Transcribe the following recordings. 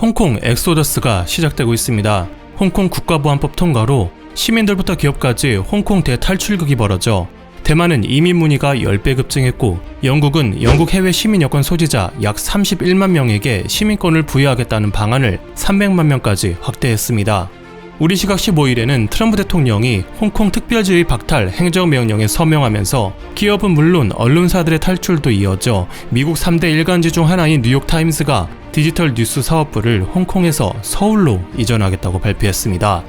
홍콩 엑소더스가 시작되고 있습니다. 홍콩 국가보안법 통과로 시민들부터 기업까지 홍콩 대탈출극이 벌어져 대만은 이민 문의가 10배 급증했고 영국은 영국 해외 시민 여권 소지자 약 31만 명에게 시민권을 부여하겠다는 방안을 300만 명까지 확대했습니다. 우리 시각 15일에는 트럼프 대통령이 홍콩 특별지의 박탈 행정명령에 서명하면서 기업은 물론 언론사들의 탈출도 이어져 미국 3대 일간지 중 하나인 뉴욕타임스가 디지털 뉴스 사업부를 홍콩에서 서울로 이전하겠다고 발표했습니다.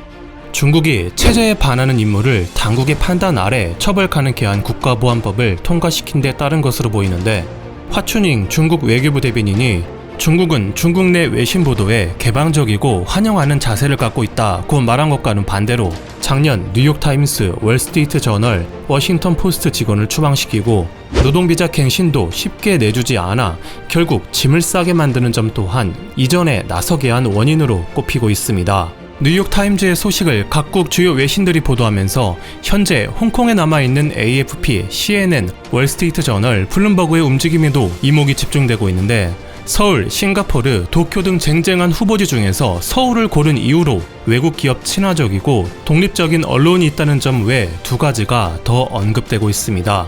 중국이 체제에 반하는 인물을 당국의 판단 아래 처벌 가능케 한 국가보안법을 통과시킨 데 따른 것으로 보이는데 화춘잉 중국 외교부 대변인이 중국은 중국 내 외신 보도에 개방적이고 환영하는 자세를 갖고 있다고 말한 것과는 반대로 작년 뉴욕타임스, 월스트리트 저널, 워싱턴 포스트 직원을 추방시키고 노동비자 갱신도 쉽게 내주지 않아 결국 짐을 싸게 만드는 점 또한 이전에 나서게 한 원인으로 꼽히고 있습니다. 뉴욕타임즈의 소식을 각국 주요 외신들이 보도하면서 현재 홍콩에 남아있는 AFP, CNN, 월스트리트 저널, 블룸버그의 움직임에도 이목이 집중되고 있는데 서울, 싱가포르, 도쿄 등 쟁쟁한 후보지 중에서 서울을 고른 이유로 외국 기업 친화적이고 독립적인 언론이 있다는 점 외 두 가지가 더 언급되고 있습니다.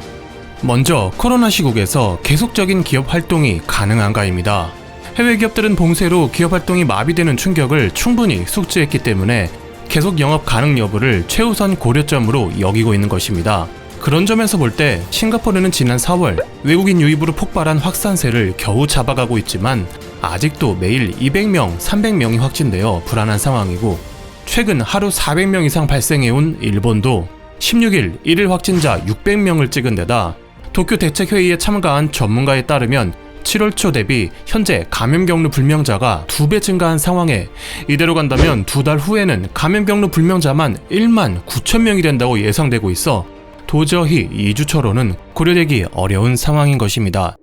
먼저 코로나 시국에서 계속적인 기업 활동이 가능한가입니다. 해외 기업들은 봉쇄로 기업 활동이 마비되는 충격을 충분히 숙지했기 때문에 계속 영업 가능 여부를 최우선 고려점으로 여기고 있는 것입니다. 그런 점에서 볼 때 싱가포르는 지난 4월 외국인 유입으로 폭발한 확산세를 겨우 잡아가고 있지만 아직도 매일 200명, 300명이 확진되어 불안한 상황이고 최근 하루 400명 이상 발생해온 일본도 16일 1일 확진자 600명을 찍은 데다 도쿄 대책회의에 참가한 전문가에 따르면 7월 초 대비 현재 감염 경로 불명자가 두 배 증가한 상황에 이대로 간다면 두 달 후에는 감염 경로 불명자만 1만 9천 명이 된다고 예상되고 있어 도저히 2주처로는 고려되기 어려운 상황인 것입니다.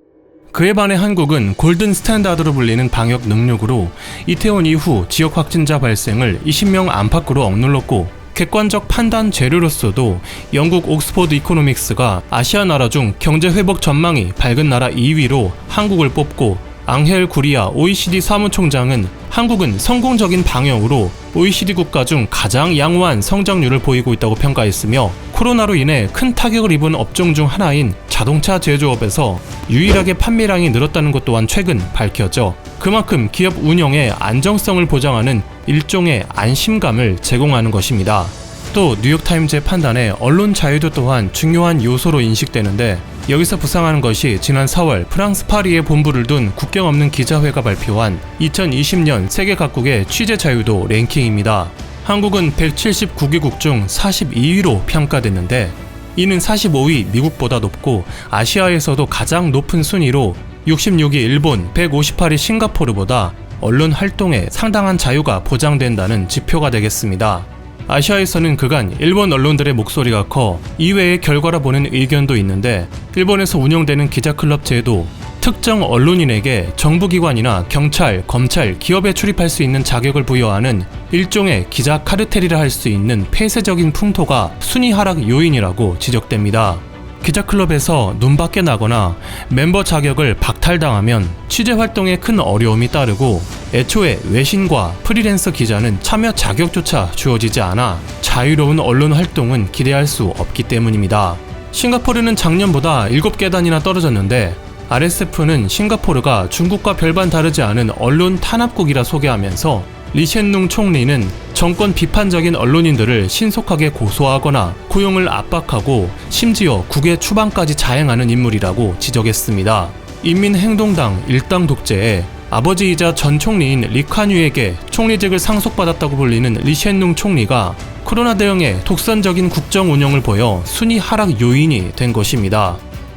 그에 반해 한국은 골든 스탠다드로 불리는 방역 능력으로 이태원 이후 지역 확진자 발생을 20명 안팎으로 억눌렀고 객관적 판단 재료로서도 영국 옥스퍼드 이코노믹스가 아시아 나라 중 경제 회복 전망이 밝은 나라 2위로 한국을 뽑고 앙헬 구리아 OECD 사무총장은 한국은 성공적인 방역으로 OECD 국가 중 가장 양호한 성장률을 보이고 있다고 평가했으며 코로나로 인해 큰 타격을 입은 업종 중 하나인 자동차 제조업에서 유일하게 판매량이 늘었다는 것 또한 최근 밝혀져 그만큼 기업 운영의 안정성을 보장하는 일종의 안심감을 제공하는 것입니다. 또 뉴욕타임즈의 판단에 언론 자유도 또한 중요한 요소로 인식되는데 여기서 부상하는 것이 지난 4월 프랑스 파리에 본부를 둔 국경 없는 기자회가 발표한 2020년 세계 각국의 취재 자유도 랭킹입니다. 한국은 179개국 중 42위로 평가됐는데 이는 45위 미국보다 높고 아시아에서도 가장 높은 순위로 66위 일본, 158위 싱가포르보다 언론 활동에 상당한 자유가 보장된다는 지표가 되겠습니다. 아시아에서는 그간 일본 언론들의 목소리가 커 이외의 결과라 보는 의견도 있는데 일본에서 운영되는 기자클럽 제도 특정 언론인에게 정부기관이나 경찰, 검찰, 기업에 출입할 수 있는 자격을 부여하는 일종의 기자 카르텔이라 할 수 있는 폐쇄적인 풍토가 순위 하락 요인이라고 지적됩니다. 기자클럽에서 눈밖에 나거나 멤버 자격을 박탈당하면 취재 활동에 큰 어려움이 따르고 애초에 외신과 프리랜서 기자는 참여 자격조차 주어지지 않아 자유로운 언론 활동은 기대할 수 없기 때문입니다. 싱가포르는 작년보다 7계단이나 떨어졌는데 RSF는 싱가포르가 중국과 별반 다르지 않은 언론 탄압국이라 소개하면서 리셴룽 총리는 정권 비판적인 언론인들을 신속하게 고소하거나 고용을 압박하고 심지어 국외 추방까지 자행하는 인물이라고 지적했습니다. 인민행동당 일당 독재에 아버지이자 전 총리인 리카뉴에게 총리직을 상속받았다고 불리는 리셴룽 총리가 코로나 대응에 독선적인 국정 운영을 보여 순위 하락 요인이 된 것입니다.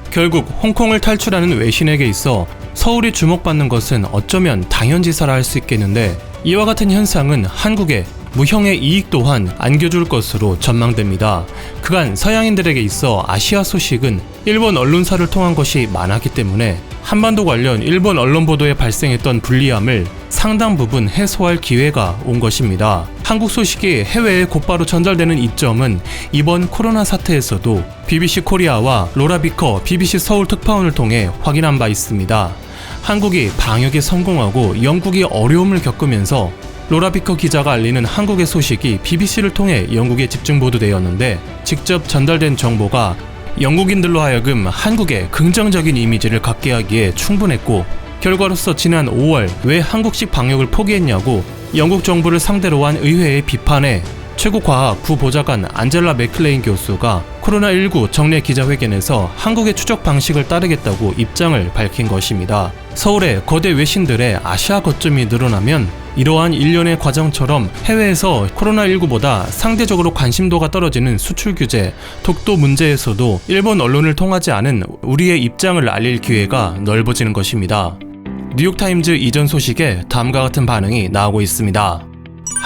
결국 홍콩을 탈출하는 외신에게 있어 서울이 주목받는 것은 어쩌면 당연지사라 할 수 있겠는데 이와 같은 현상은 한국에 무형의 이익 또한 안겨줄 것으로 전망됩니다. 그간 서양인들에게 있어 아시아 소식은 일본 언론사를 통한 것이 많았기 때문에 한반도 관련 일본 언론 보도에 발생했던 불리함을 상당 부분 해소할 기회가 온 것입니다. 한국 소식이 해외에 곧바로 전달되는 이점은 이번 코로나 사태에서도 BBC 코리아와 로라 비커 BBC 서울 특파원을 통해 확인한 바 있습니다. 한국이 방역에 성공하고 영국이 어려움을 겪으면서 로라비커 기자가 알리는 한국의 소식이 BBC를 통해 영국에 집중 보도되었는데 직접 전달된 정보가 영국인들로 하여금 한국에 긍정적인 이미지를 갖게 하기에 충분했고 결과로서 지난 5월 왜 한국식 방역을 포기했냐고 영국 정부를 상대로 한 의회의 비판에 최고 과학 부보좌관 안젤라 맥클레인 교수가 코로나19 정례 기자회견에서 한국의 추적 방식을 따르겠다고 입장을 밝힌 것입니다. 서울의 거대 외신들의 아시아 거점이 늘어나면 이러한 일련의 과정처럼 해외에서 코로나19보다 상대적으로 관심도가 떨어지는 수출 규제, 독도 문제에서도 일본 언론을 통하지 않은 우리의 입장을 알릴 기회가 넓어지는 것입니다. 뉴욕타임즈 이전 소식에 다음과 같은 반응이 나오고 있습니다.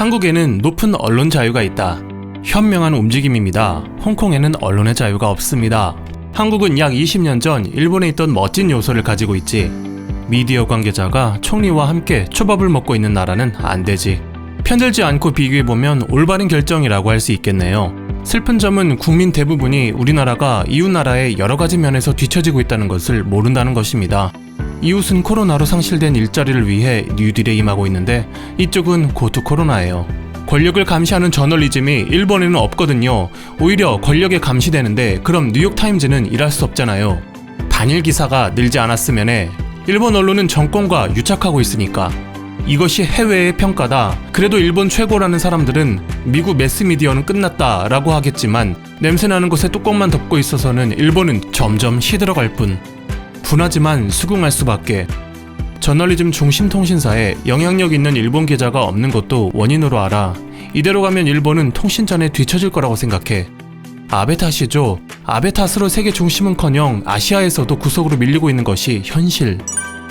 한국에는 높은 언론 자유가 있다. 현명한 움직임입니다. 홍콩에는 언론의 자유가 없습니다. 한국은 약 20년 전 일본에 있던 멋진 요소를 가지고 있지. 미디어 관계자가 총리와 함께 초밥을 먹고 있는 나라는 안 되지. 편들지 않고 비교해보면 올바른 결정이라고 할 수 있겠네요. 슬픈 점은 국민 대부분이 우리나라가 이웃나라의 여러 가지 면에서 뒤처지고 있다는 것을 모른다는 것입니다. 이웃은 코로나로 상실된 일자리를 위해 뉴딜에 임하고 있는데 이쪽은 고투 코로나예요. 권력을 감시하는 저널리즘이 일본에는 없거든요. 오히려 권력에 감시되는데 그럼 뉴욕타임즈는 일할 수 없잖아요. 단일 기사가 늘지 않았으면 해. 일본 언론은 정권과 유착하고 있으니까. 이것이 해외의 평가다. 그래도 일본 최고라는 사람들은 미국 매스미디어는 끝났다 라고 하겠지만 냄새나는 곳에 뚜껑만 덮고 있어서는 일본은 점점 시들어갈 뿐. 분하지만 수긍할 수밖에. 저널리즘 중심 통신사에 영향력 있는 일본 기자가 없는 것도 원인으로 알아. 이대로 가면 일본은 통신전에 뒤처질 거라고 생각해. 아베 탓이죠. 아베 탓으로 세계 중심은커녕 아시아에서도 구석으로 밀리고 있는 것이 현실.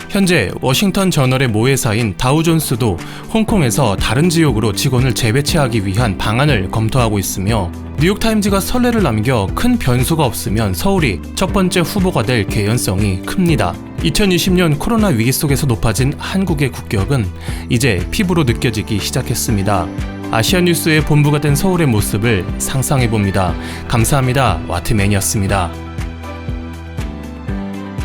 현재 워싱턴 저널의 모 회사인 다우존스도 홍콩에서 다른 지역으로 직원을 재배치하기 위한 방안을 검토하고 있으며 뉴욕타임즈가 선례를 남겨 큰 변수가 없으면 서울이 첫 번째 후보가 될 개연성이 큽니다. 2020년 코로나 위기 속에서 높아진 한국의 국격은 이제 피부로 느껴지기 시작했습니다. 아시아 뉴스의 본부가 된 서울의 모습을 상상해봅니다. 감사합니다. 와트맨이었습니다.